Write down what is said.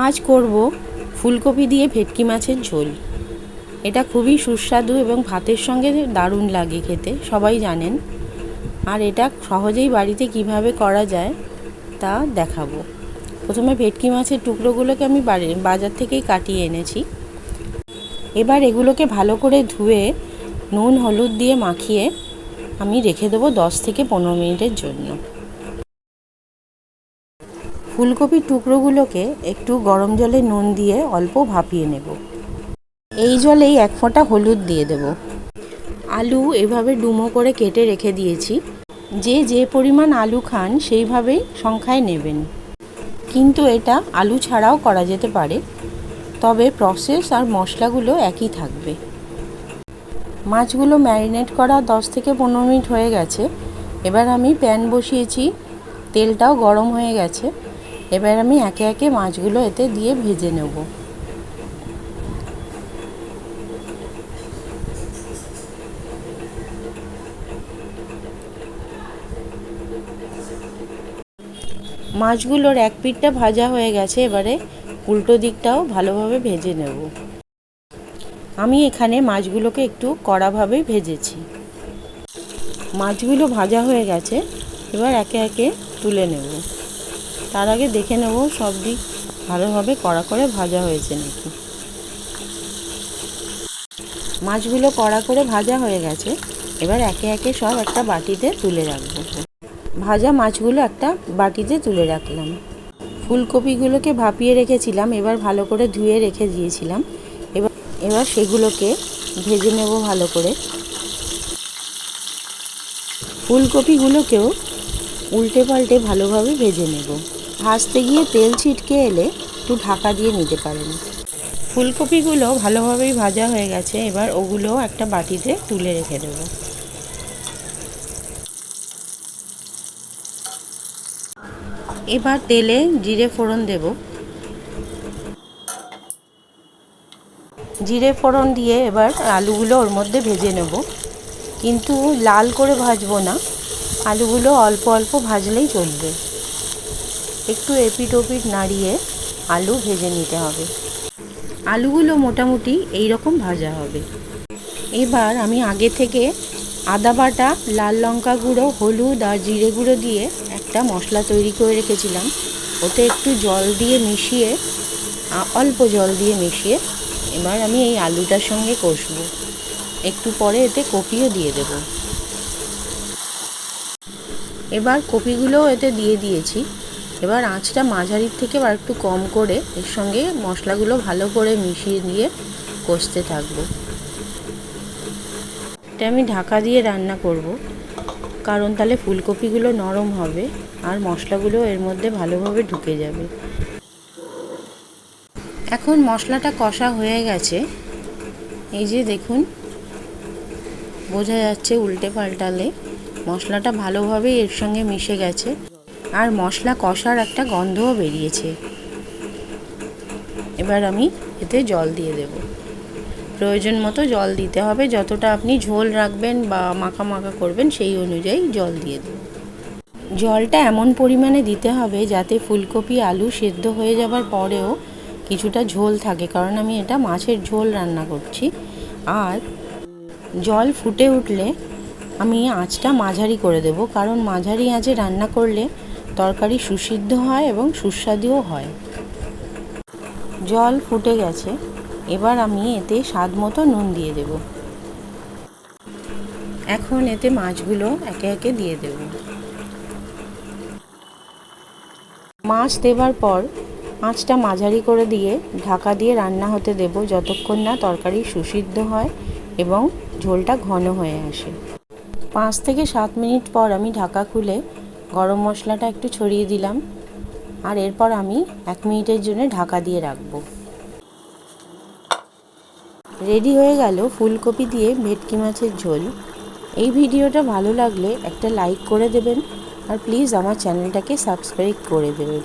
আজ করব ফুলকপি দিয়ে ভেটকি মাছের ঝোল। এটা খুবই সুস্বাদু এবং ভাতের সঙ্গে দারুণ লাগে খেতে, সবাই জানেন। আর এটা সহজেই বাড়িতে কীভাবে করা যায় তা দেখাবো। প্রথমে ভেটকি মাছের টুকরোগুলোকে আমি বাজার থেকেই কাটিয়ে এনেছি। এবার এগুলোকে ভালো করে ধুয়ে, নুন, হলুদ দিয়ে মাখিয়ে আমি রেখে দেবো দশ থেকে পনেরো মিনিটের জন্য। ফুলকপির টুকরোগুলোকে একটু গরম জলে নুন দিয়ে অল্প ভাপিয়ে নেব। এই জলেই এক ফোঁটা হলুদ দিয়ে দেব। আলু এভাবে ডুমো করে কেটে রেখে দিয়েছি। যে যে পরিমাণ আলু খান সেইভাবেই সংখ্যায় নেবেন। কিন্তু এটা আলু ছাড়াও করা যেতে পারে। তবে প্রসেস আর মশলাগুলো একই থাকবে। মাছগুলো ম্যারিনেট করা দশ থেকে পনেরো মিনিট হয়ে গেছে। এবার আমি প্যান বসিয়েছি। তেলটাও গরম হয়ে গেছে। এবার আমি একে একে মাছগুলো এতে দিয়ে ভেজে নেব। মাছগুলোর এক পিঠটা ভাজা হয়ে গেছে, এবারে উল্টো দিকটাও ভালোভাবে ভেজে নেব। আমি এখানে মাছগুলোকে একটু কড়াভাবে ভেজেছি। মাছগুলো ভাজা হয়ে গেছে, এবার একে একে তুলে নেব। তার আগে দেখে নেব সব দিক ভালোভাবে কড়া করে ভাজা হয়েছে নাকি। মাছগুলো কড়া করে ভাজা হয়ে গেছে। এবার একে একে সব একটা বাটিতে তুলে রাখব। ভাজা মাছগুলো একটা বাটিতে তুলে রাখলাম। ফুলকপিগুলোকে ভাপিয়ে রেখেছিলাম, এবার ভালো করে ধুয়ে রেখে দিয়েছিলাম। এবার এবার সেগুলোকে ভেজে নেব ভালো করে। ফুলকপিগুলোকেও উল্টে পাল্টে ভালোভাবে ভেজে নেব। ভাজতে গিয়ে তেল ছিটকে এলে একটু ঢাকা দিয়ে নিতে পারেন। ফুলকপিগুলো ভালোভাবেই ভাজা হয়ে গেছে, এবার ওগুলো একটা বাটিতে তুলে রেখে দেবো। এবার তেলে জিরে ফোড়ন দেব। জিরে ফোড়ন দিয়ে এবার আলুগুলো ওর মধ্যে ভেজে নেব। কিন্তু লাল করে ভাজবো না। আলুগুলো অল্প অল্প ভাজলেই চলবে। একটু এপিট ওপিট নাড়িয়ে আলু ভেজে নিতে হবে। আলুগুলো মোটামুটি এই রকম ভাজা হবে। এবার আমি আগে থেকে আদা বাটা, লাল লঙ্কা গুঁড়ো, হলুদ আর জিরে গুঁড়ো দিয়ে একটা মশলা তৈরি করে রেখেছিলাম। ওতে একটু জল দিয়ে মিশিয়ে অল্প জল দিয়ে মিশিয়ে এবার আমি এই আলুটার সঙ্গে কষবো। একটু পরে এতে কপিও দিয়ে দেব। এবার কপিগুলোও এতে দিয়ে দিয়েছি। এবার আঁচটা মাঝারির থেকে আর একটু কম করে এর সঙ্গে মশলাগুলো ভালো করে মিশিয়ে দিয়ে কষতে থাকব। এটা আমি ঢাকা দিয়ে রান্না করব। কারণ তাহলে ফুলকপিগুলো নরম হবে আর মশলাগুলো এর মধ্যে ভালোভাবে ঢুকে যাবে। এখন মশলাটা কষা হয়ে গেছে। এই যে দেখুন, বোঝা যাচ্ছে উল্টে পাল্টালে। মশলাটা ভালোভাবে এর সঙ্গে মিশে গেছে আর মশলা কষার একটা গন্ধও বেরিয়েছে। এবার আমি এতে জল দিয়ে দেবো। প্রয়োজন মতো জল দিতে হবে, যতটা আপনি ঝোল রাখবেন বা মাখা মাখা করবেন সেই অনুযায়ী জল দিয়ে দেবেন জলটা এমন পরিমাণে দিতে হবে যাতে ফুলকপি, আলু সেদ্ধ হয়ে যাবার পরেও কিছুটা ঝোল থাকে, কারণ আমি এটা মাছের ঝোল রান্না করছি। আর জল ফুটে উঠলে আমি আঁচটা মাঝারি করে দেব, কারণ মাঝারি আঁচে রান্না করলে তরকারি সুসিদ্ধ হয় এবং সুস্বাদুও হয়। জল ফুটে গেছে, এবার আমি এতে স্বাদ মতো নুন দিয়ে দেব। এখন এতে মাছগুলো একে একে দিয়ে দেব। মাছ দেবার পর মাছটা মাঝারি করে দিয়ে ঢাকা দিয়ে রান্না হতে দেব, যতক্ষণ না তরকারি সুসিদ্ধ হয় এবং ঝোলটা ঘন হয়ে আসে। পাঁচ থেকে সাত মিনিট পর আমি ঢাকা খুলে গরম মশলাটা একটু ছড়িয়ে দিলাম আর এরপর আমি এক মিনিটের জন্য ঢাকা দিয়ে রাখব। রেডি হয়ে গেল ফুলকপি দিয়ে ভেটকি মাছের ঝোল। এই ভিডিওটা ভালো লাগলে একটা লাইক করে দেবেন আর প্লিজ আমার চ্যানেলটাকে সাবস্ক্রাইব করে দেবেন।